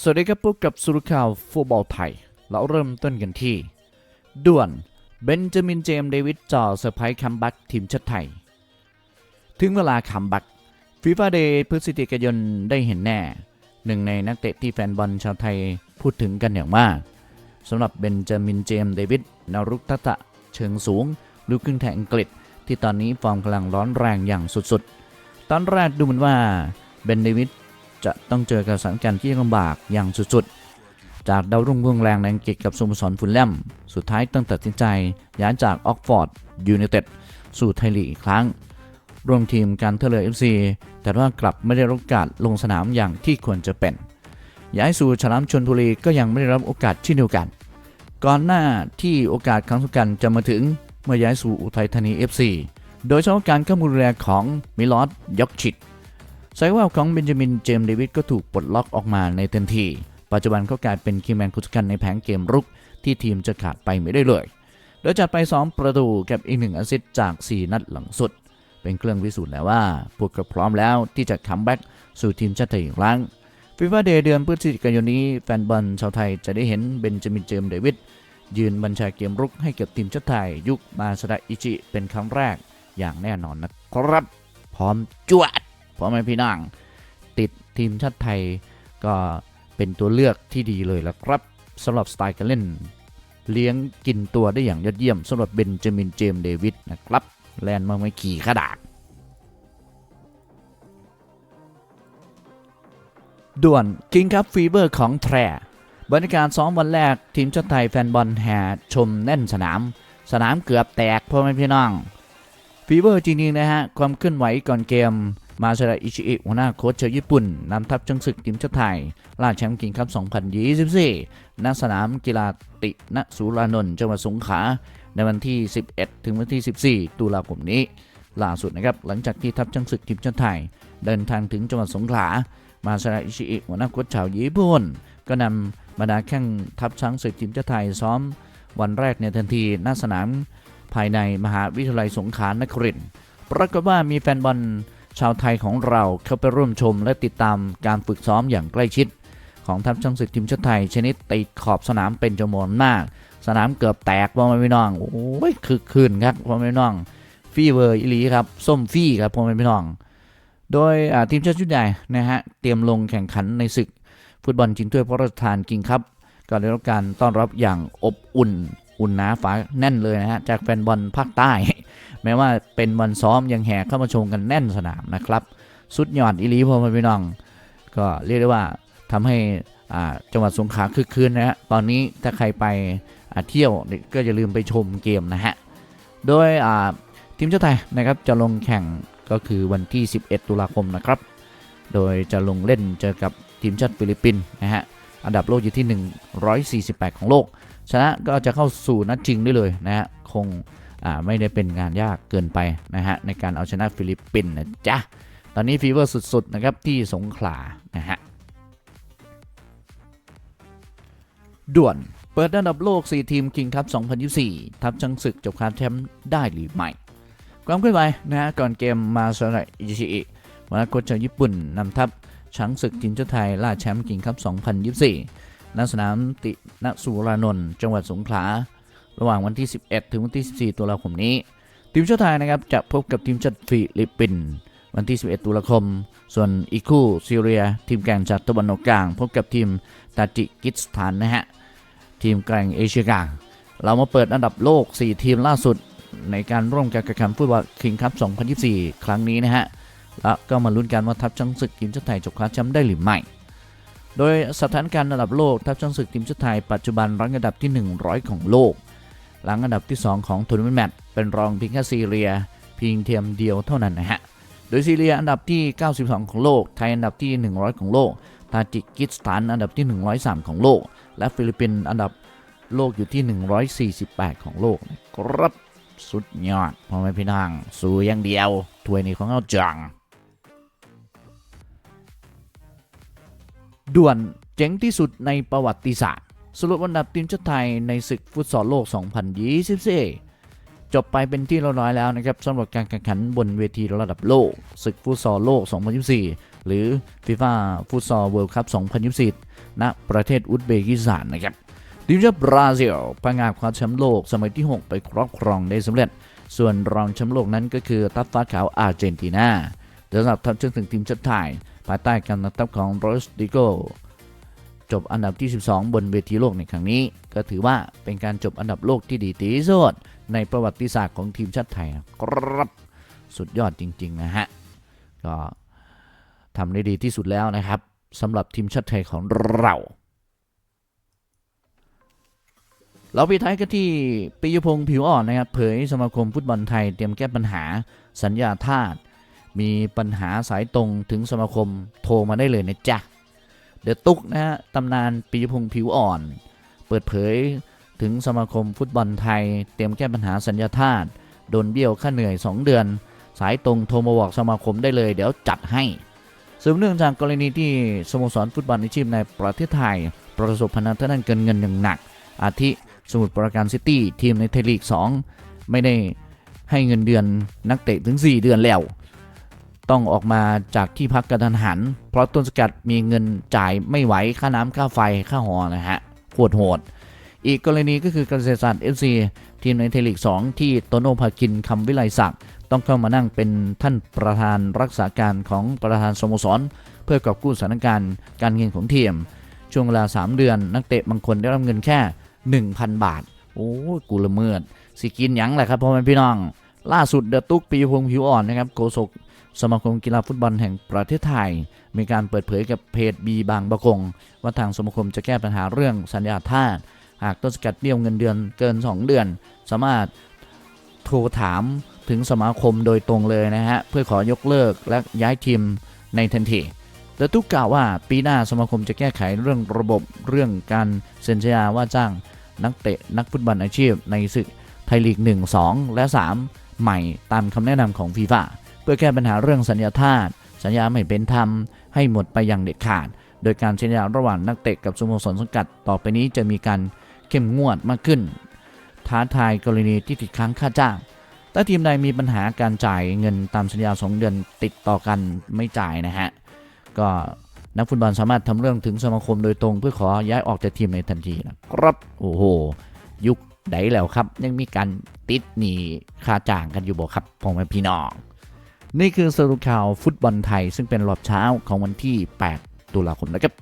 สวัสดีครับพบกับสุรข่าวฟุตบอลไทย เราเริ่มต้นกันที่ ด่วนเบนจามินเจมส์เดวิดจ่อเซอร์ไพรส์คัมแบ็กทีมชาติไทย ถึงเวลาคัมแบ็กฟีฟ่าเดย์พฤศจิกายนได้เห็นแน่ หนึ่งในนักเตะที่แฟนบอลชาวไทยพูดถึงกันอย่างมากสำหรับเบนจามินเจมส์เดวิดนารุกทัตะเชิงสูงลูกครึ่งแทงอังกฤษ ที่ตอนนี้ฟอร์มกำลังร้อนแรงอย่างสุดๆ ตอนแรกดูเหมือนว่าเบนเดวิด จะต้องเจอกับสถานการณ์ที่ลำบากอย่างสุดๆ จากดาวรุ่งพุ่งแรงในอังกฤษกับสโมสรฟุลแลม สุดท้ายต้องตัดสินใจย้ายจากออกฟอร์ดยูไนเต็ดสู่ไทยลีกอีกครั้งรวมทีมการเทเลอร์เอฟซีแต่ว่ากลับไม่ได้รับโอกาสลงสนามอย่างที่ควรจะเป็น ย้ายสู่ฉลามชนบุรีก็ยังไม่ได้รับโอกาสเช่นเดียวกัน ก่อนหน้าที่โอกาสครั้งสำคัญจะมาถึงเมื่อย้ายสู่อุทัยธานี FC โดยเฉพาะการเข้ามาดูแลของมิลอสยอกชิด สายวาวของเบนจามินเจมส์เดวิดก็ถูกปลดล็อกออกมาในทันที ปัจจุบันเขากลายเป็นคีแมนคนสำคัญในแผงเกมรุก ที่ทีมจะขาดไปไม่ได้เลย โดยจัดไป 2 ประตูกับอีกหนึ่งแอสซิสต์จาก 4 นัดหลังสุด เป็นเครื่องพิสูจน์แล้วว่า พวกเขาพร้อมแล้วที่จะคัมแบ็กสู่ทีมชาติไทยอีกครั้งฟีฟ่าเดย์เดือนพฤศจิกายนนี้แฟนบอลชาวไทยจะได้เห็นเบนจามินเจมส์เดวิดยืนบัญชาเกมรุกให้กับทีมชาติไทย ยุคมาซาดะอิจิเป็นครั้งแรกอย่างแน่นอนนะครับ พร้อมจวด พร้อมไหมพี่น้องติดทีมชาติไทยก็เป็นตัวเลือกที่ดีเลยละครับสำหรับสไตล์การเล่น เลี้ยงกินตัวได้อย่างยอดเยี่ยมสำหรับเบนจามินเจมส์เดวิดนะครับ แลนด์มาไม่ขี่ขดาดด่วนกิงครับฟีเวอร์ของแทรบรรยากาศซ้อมวันแรกทีมชาติไทยแฟนบอลแห่ชมแน่นสนาม สนามเกือบแตกพ่อแม่พี่น้องฟีเวอร์จริงๆนะฮะ ความเคลื่อนไหวก่อนเกม มาซาดะอิชิอิหัวหน้าโค้ชชาวญี่ปุ่นนำทัพจังศึกทีมชาติไทยล่าแชมป์กิงคัพ 2024 ณ สนามกีฬาติณสุรานนท์จังหวัดสงขลาในวันที่ 11 ถึงวันที่ 14 ตุลาคมนี้ ล่าสุดนะครับหลังจากที่ทัพจังศึกทีมชาติไทย เดินทางถึงจังหวัดสงขลามาซาดะอิชิอิหัวหน้าโค้ชชาวญี่ปุ่นก็นำบรรดาแข้งทัพช้างศึกทีมชาติไทยซ้อม วันแรกในทันทีณสนามภายในมหาวิทยาลัยสงขลานครินทร์ปรากฏว่ามีแฟนบอล ชาวไทยของเราเข้าไปร่วมชมและติดตามการฝึกซ้อมอย่างใกล้ชิด ของทัพช่างศึกทีมชาติไทย ชนิดติดขอบสนามเป็นจำนวนมาก สนามเกือบแตกพ่อแม่พี่น้องโอ้ยคือคืนครับพ่อแม่พี่น้องฟีเวอร์อิลีครับส้มฟี่ครับพ่อแม่พี่น้อง โดยทีมชาติชุดใหญ่นะฮะเตรียมลงแข่งขันในศึก ฟุตบอลชิงถ้วยพระราชทานกิงครับก็ได้รับการต้อนรับอย่างอบอุ่น อุ่นหนาฝาแน่นเลยนะฮะจากแฟนบอลภาคใต้ แม้ว่าเป็นวันซ้อมยังแห่เข้ามาชมกันแน่นสนามนะครับ สุดยอดอีลีพ่อม่พี่น้อง ก็เรียกได้ว่าทำให้อาจังหวัดสงขลาคึกคืนนะฮะตอนนี้ถ้าใครไปเที่ยวก็อย่าลืมไปชมเกมนะฮะ โดยทีมชาติไทยนะครับจะลงแข่งก็คือวันที่ 11 ตุลาคมนะครับ โดยจะลงเล่นเจอกับทีมชาติฟิลิปปินส์นะฮะอันดับโลกอยู่ที่ 148 ของโลก ชนะก็จะเข้าสู่นัดชิงได้เลยนะฮะคง ไม่ได้เป็นงานยากเกินไปนะฮะในการเอาชนะฟิลิปปินส์นะจ๊ะ ตอนนี้ฟีเวอร์สุดๆนะครับที่สงขลานะฮะด่วนเปิดอันดับโลก 4 ทีมคิงคัพ2024 ทัพจังศึกจบคาแชมป์ได้หรือไม่ความเคลื่อนไหวนะฮะก่อนเกมมาซาระอิชิอิมาโกชชาวญี่ปุ่นนำทัพช้างศึกทีมชาติไทยล่าแชมป์กิงคัพ2024ณสนามติณสุรานนท์จังหวัดสงขลา ระหว่างวันที่ 11 ถึงวันที่ 14 ตุลาคมนี้ ทีมชาติไทยนะครับจะพบกับทีมชาติฟิลิปปินส์วันที่ 11 ตุลาคม ส่วนอีกคู่ซีเรีย ทีมแกร่งจากตะวันออกกลาง พบกับทีมตาจิกิสถานนะฮะ ทีมแกร่งเอเชียกลาง เรามาเปิดอันดับโลก 4 ทีมล่าสุด ในการร่วมการแข่งขันฟุตบอลคิงคัพ 2024 ครั้งนี้นะฮะ แล้วก็มาลุ้นกันว่าทัพช้างศึกทีมชาติไทยจะคว้าแชมป์ได้หรือไม่ โดยสถานการณ์ระดับโลกทัพช้างศึกทีมชาติไทยปัจจุบันรั้งอันดับที่ 100 ของโลก หลังอันดับที่ 2 ของทัวร์นาเมนต์แมตช์เป็นรองเพียงแค่ซีเรียเพียงเทียมเดียวเท่านั้นนะฮะ โดยซีเรียอันดับที่ 92 ของโลก ไทยอันดับที่ 100 ของโลก ตาจิกิสถานอันดับที่ 103 ของโลก และฟิลิปปินส์อันดับโลกอยู่ที่ 148 ของโลกนะครับสุดยอดพ่อแม่พี่น้องสู้อย่างเดียวถ้วยนี้ของเราจังด่วนเจ๋งที่สุดในประวัติศาสตร์ สรุปอันดับทีมชาติไทยในศึกฟุตซอลโลก 2024 จบไปเป็นที่เรียบร้อยแล้วนะครับสำหรับการแข่งขันบนเวทีระดับโลก ศึกฟุตซอลโลก 2024 หรือ FIFA Futsal World Cup 2024 ณ ประเทศอุซเบกิสถานนะครับทีมชาติบราซิลพังงาคว้าแชมป์โลกสมัยที่ 6 ไปครอบครองได้สำเร็จ ส่วนรองแชมป์โลกนั้นก็คือทัพฟ้าขาวอาร์เจนตินาสำหรับทัพเชือถึงทีมชาติไทยภายใต้การนำทัพของโรสติโก จบอันดับที่ 12 บนเวทีโลกในครั้งนี้ ก็ถือว่าเป็นการจบอันดับโลกที่ดีที่สุดในประวัติศาสตร์ของทีมชาติไทยนะครับสุดยอดจริง ๆ นะฮะ ก็ทำได้ดีที่สุดแล้วนะครับสำหรับทีมชาติไทยของเรา เราไปท้ายกันที่ปิยพงศ์ผิวอ่อนนะครับ เผยสมาคมฟุตบอลไทยเตรียมแก้ปัญหาสัญญาทาสมีปัญหาสายตรงถึงสมาคมโทรมาได้เลยนะจ๊ะ เดอะตุกนะฮะตำนานปิยพงผิวอ่อน เปิดเผยถึงสมาคมฟุตบอลไทย เตรียมแก้ปัญหาสัญญาทาสโดนเบี้ยวค่าเหนื่อย 2 เดือน สายตรงโทรมาบอกสมาคมได้เลย เดี๋ยวจัดให้สืบเนื่องจากกรณีที่สโมสรฟุตบอลอาชีพในประเทศไทย ประสบพนันทางด้านเกินเงินอย่างหนัก อาทิสมุทรปราการซิตี้ทีมในไทยลีก 2 ไม่ได้ให้เงินเดือนนักเตะถึง 4 เดือนแล้ว ต้องออกมาจากที่พักกระทันหัน เพราะต้นสกัดมีเงินจ่ายไม่ไหวค่าน้ำค่าไฟค่าหอนะฮะโคตรโหด อีกกรณีก็คือเกษตรศาสตร์ FC ทีมในไทลีก2 ที่โตโน่ภาคินคำวิไลศักดิ์ต้องเข้ามานั่งเป็นท่านประธานรักษาการของประธานสโมสร เพื่อกอบกู้สถานการณ์การเงินของทีม ช่วงเวลา 3 เดือน นักเตะบางคนได้รับเงินแค่ 1,000 บาท โอ้กูละเมิดสิกินยังแหละครับพ่อแม่พี่น้อง ล่าสุดเดอะตุกปีพงผิวอ่อนนะครับโฆษก สมาคมกีฬาฟุตบอลแห่งประเทศไทย มีการเปิดเผยกับเพจบีบางบะกงว่าทางสมาคมจะแก้ปัญหาเรื่องสัญญาทาสหากต้นสกัดเบี้ยวเงินเดือนเกิน 2 เดือน สามารถโทรถามถึงสมาคมโดยตรงเลยนะฮะ เพื่อขอยกเลิกและย้ายทีมในทันทีเดอะตุกกล่าวว่าปีหน้าสมาคมจะแก้ไขเรื่องระบบเรื่องการเซ็นสัญญาว่าจ้างนักเตะนักฟุตบอลอาชีพในศึกไทยลีก 1 2 และ 3 ใหม่ตามคำแนะนำของฟีฟ่า พื่อแก้ปัญหาเรื่องสัญญาทาสสัญญาไม่เป็นธรรมให้หมดไปอย่างเด็ดขาด โดยการเซ็นสัญญาระหว่างนักเตะกับสโมสรสังกัดต่อไปนี้จะมีการเข้มงวดมากขึ้น ท้าทายกรณีที่ติดค้างค่าจ้าง ถ้าทีมใดมีปัญหาการจ่ายเงินตามสัญญา 2 เดือนติดต่อกันไม่จ่ายนะฮะ ก็นักฟุตบอลสามารถทำเรื่องถึงสมาคมโดยตรงเพื่อขอย้ายออกจากทีมในทันทีนะครับ โอ้โห ยุคใดแล้วครับ ยังมีการติดหนี้ค่าจ้างกันอยู่บ่ครับพ่อแม่พี่น้อง นี่คือสรุปข่าวฟุตบอลไทย ซึ่งเป็นรอบเช้าของวันที่ 8 ตุลาคมนะครับ